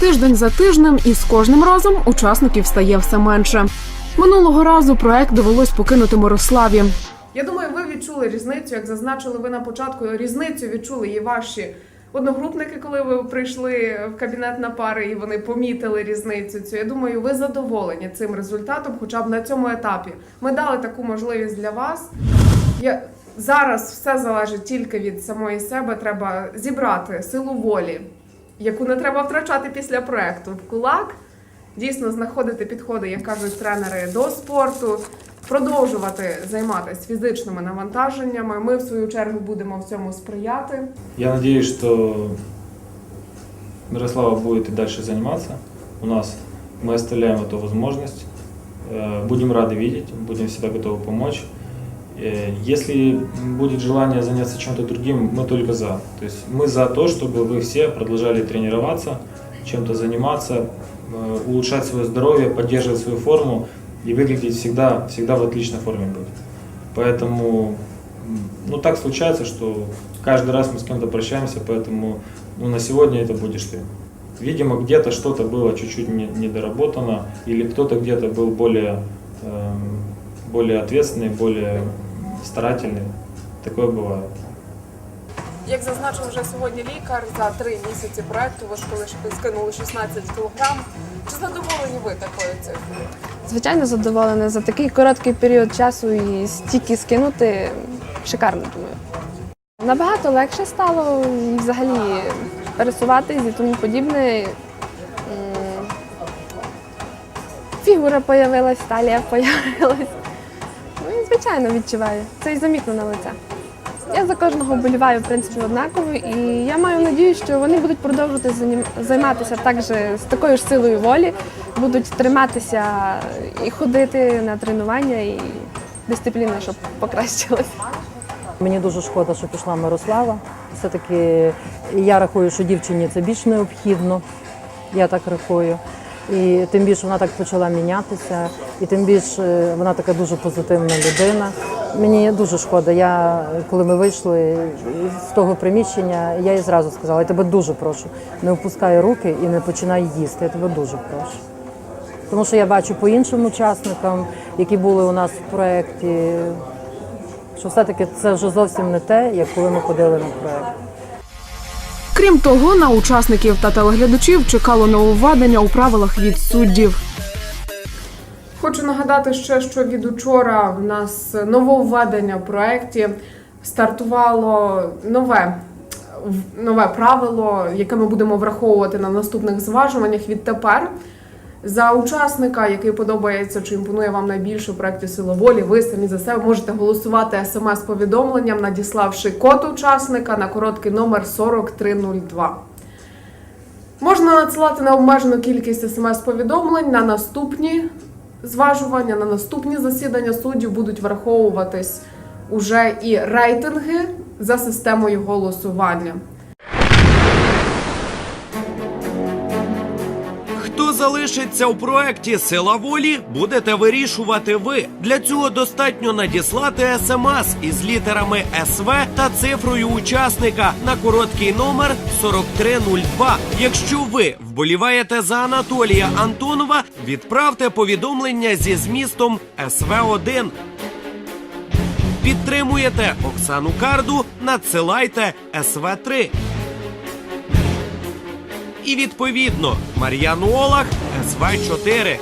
тиждень за тижнем, і з кожним разом учасників стає все менше. Минулого разу проект довелось покинути Мирославі. Я думаю, ви відчули різницю, як зазначили ви на початку. Різницю відчули і ваші одногрупники, коли ви прийшли в кабінет на пари, і вони помітили різницю. Цю я думаю, ви задоволені цим результатом, хоча б на цьому етапі. Ми дали таку можливість для вас. Я зараз все залежить тільки від самої себе. Треба зібрати силу волі, яку не треба втрачати після проекту в кулак. Дійсно знаходити підходи, як кажуть тренери, до спорту, продовжувати займатися фізичними навантаженнями. Ми, в свою чергу, будемо в цьому сприяти. Я надеюсь, что Мирослава будет и дальше заниматься. У нас мы оставляем эту возможность. Э, Будем рады видеть, будем всегда готовы помочь. Э, Если будет желание заняться чем-то другим, мы только за. То есть мы за то, чтобы вы все продолжали тренироваться, чем-то заниматься, э, улучшать свое здоровье, поддерживать свою форму и выглядеть всегда, всегда в отличной форме быть. Поэтому, ну так случается, что каждый раз мы с кем-то прощаемся, поэтому ну, на сегодня это будешь ты. Видимо, где-то что-то было чуть-чуть не- недоработано, или кто-то где-то был более, эм, более ответственный, более старательный. Такое бывает. Як зазначив вже сьогодні лікар, за три місяці проекту ви ж коли ж скинули 16 кілограм. Чи задоволені ви такою цифрою? Звичайно, задоволена за такий короткий період часу і стільки скинути шикарно, думаю. Набагато легше стало і взагалі пересуватись і тому подібне. Фігура появилась, талія появилась. Звичайно відчуваю. Це і замітно на лице. Я за кожного вболіваю, в принципі, однаково, і я маю надію, що вони будуть продовжувати займатися так же з такою ж силою волі, будуть триматися і ходити на тренування, і дисципліна, щоб покращилась. Мені дуже шкода, що пішла Мирослава. Все-таки я рахую, що дівчині це більш необхідно. Я так рахую. І тим більше вона так почала мінятися, і тим більше вона така дуже позитивна людина. Мені дуже шкода. Я коли ми вийшли з того приміщення, я їй зразу сказала, я тебе дуже прошу, не опускай руки і не починай їсти. Я тебе дуже прошу. Тому що я бачу по іншим учасникам, які були у нас в проєкті, що все-таки це вже зовсім не те, як коли ми ходили на проєкт. Крім того, на учасників та телеглядачів чекало нововведення у правилах від суддів. Хочу нагадати ще, що від учора в нас нововведення в проєкті стартувало нове. Нове правило, яке ми будемо враховувати на наступних зважуваннях відтепер. За учасника, який подобається чи імпонує вам найбільше у проєкті Сила волі, ви самі за себе можете голосувати смс-повідомленням, надіславши код учасника на короткий номер 4302. Можна надсилати необмежену кількість смс-повідомлень на наступні зважування, на наступні засідання суддів будуть враховуватись уже і рейтинги за системою голосування. Залишиться у проекті Сила волі, будете вирішувати ви. Для цього достатньо надіслати смс із літерами СВ та цифрою учасника на короткий номер 4302. Якщо ви вболіваєте за Анатолія Антонова, відправте повідомлення зі змістом СВ1. Підтримуєте Оксану Карду, надсилайте СВ3. І відповідно Мар'ян Олах СВ4.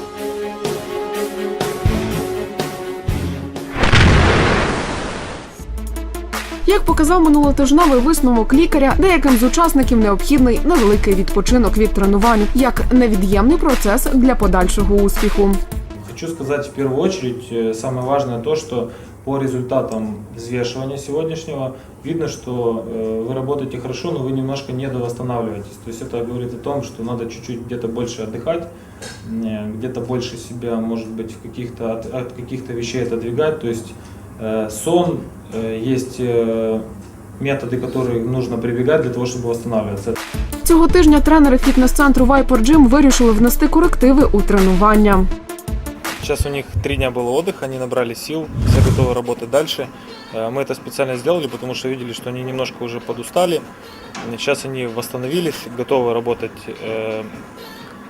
Як показав минулотижневий висновок лікаря, деяким з учасників необхідний невеликий відпочинок від тренувань як невід'ємний процес для подальшого успіху. Хочу сказать в первую очередь, э, самое важное то, что по результатам взвешивания сегодняшнего видно, что э, вы работаете хорошо, но вы немножко недовосстанавливаетесь. То есть это говорит о том, что надо чуть-чуть где-то больше отдыхать, э, где-то больше себя, может быть, в каких-то от, от каких-то вещей отодвигать. То есть э, сон, э, есть э, методы, которые нужно прибегать для того, чтобы восстанавливаться. Цього тижня тренери фітнес-центру Viper Gym вирішили внести корективи у тренування. Сейчас у них три дня было отдыха, они набрали сил, все готовы работать дальше. Э, Мы это специально сделали, потому что видели, что они немножко уже подустали. Сейчас они восстановились, готовы работать э,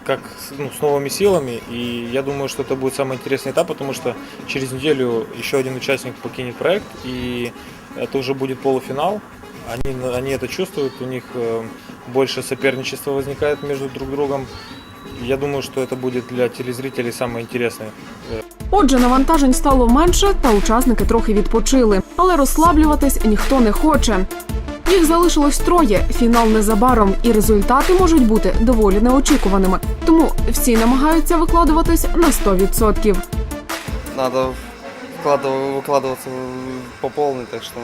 как ну, с новыми силами. И я думаю, что это будет самый интересный этап, потому что через неделю еще один участник покинет проект, и это уже будет полуфинал. Они, они это чувствуют, у них э, больше соперничества возникает между друг другом. Я думаю, что это будет для телезрителей самое интересное. Отже, навантажень стало менше, та учасники трохи відпочили, але розслаблюватись ніхто не хоче. Їх залишилось троє. Фінал незабаром, і результати можуть бути доволі неочікуваними. Тому всі намагаються викладуватись на 100%. надо вкладыв- выкладываться по полной, так что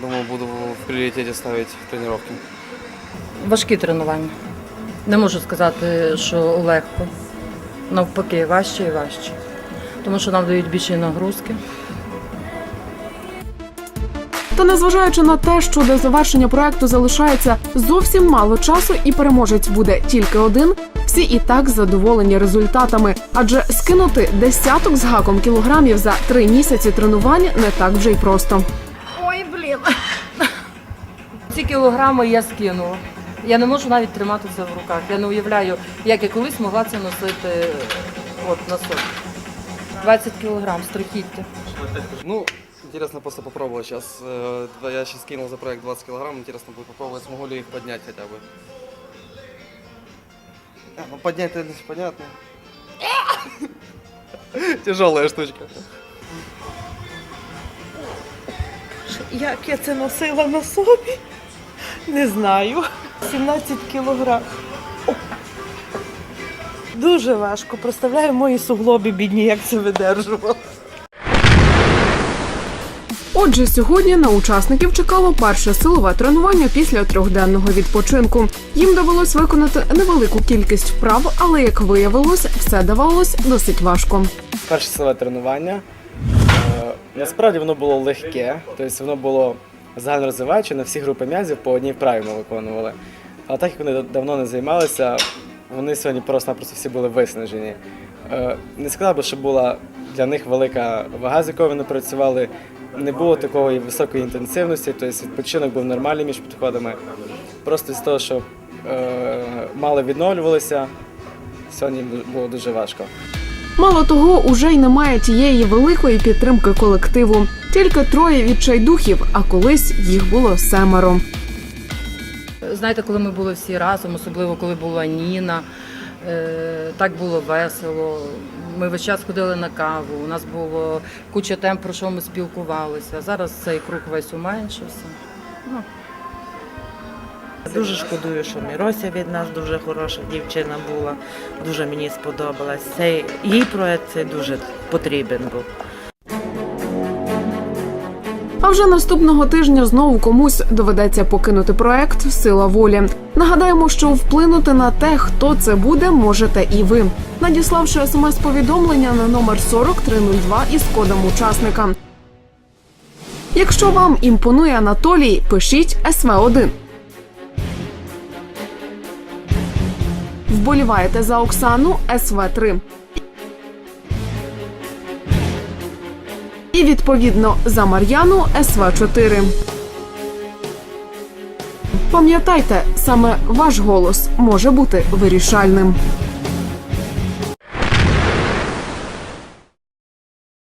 думаю, буду в приоритете ставить тренировки. Важкі тренування. Не можу сказати, що легко. Навпаки, важче і важче. Тому що нам дають більші нагрузки. Та незважаючи на те, що до завершення проекту залишається зовсім мало часу, і переможець буде тільки один. Всі і так задоволені результатами, адже скинути десяток з гаком кілограмів за три місяці тренувань не так вже й просто. Ой, блін. Ці кілограми я скинула. Я не можу навіть тримати це в руках. Я не уявляю, як я колись могла це носити от, на собі. 20 кілограм, страхіття. Ну, интересно просто попробовать сейчас. Я сейчас кинул за проект 20 килограмм, интересно будет попробовать, смогу ли их поднять хотя бы. А, ну поднять это понятно. Тяжелая штучка. Як я це носила на собі? Не знаю. 17 кілограм. О! Дуже важко. Представляю мої суглоби бідні, як це видержувала. Отже, сьогодні на учасників чекало перше силове тренування після трьохденного відпочинку. Їм довелось виконати невелику кількість вправ, але як виявилось, все давалось досить важко. перше силове тренування. Е, Насправді воно було легке, тобто воно було загальнорозвиваюче на всі групи м'язів по одній ми виконували. Але так як вони давно не займалися, вони сьогодні просто-напросто всі були виснажені. Е, Не сказав би, що була для них велика вага, з якою вони працювали. Не було такої високої інтенсивності, тобто відпочинок був нормальний між підходами. Просто з того, що е, мало відновлювалися, сьогодні було дуже важко. Мало того, уже й немає тієї великої підтримки колективу. Тільки троє відчайдухів, а колись їх було семеро. Знаєте, коли ми були всі разом, особливо коли була Ніна, е, так було весело. Ми весь час ходили на каву, у нас було куча тем, про що ми спілкувалися. Зараз цей круг весь уменшився. Ну, Дуже шкодую, що Мірося від нас дуже хороша дівчина була. Дуже мені сподобалась. Цей їй проект цей дуже потрібен був. А вже наступного тижня знову комусь доведеться покинути проект Сила волі. Нагадаємо, що вплинути на те, хто це буде, можете і ви, надіславши смс-повідомлення на номер 4302 із кодом учасника. Якщо вам імпонує Анатолій, пишіть СВ1. Вболіваєте за Оксану СВ3. І відповідно за Мар'яну СВ4. Пам'ятайте, саме ваш голос може бути вирішальним.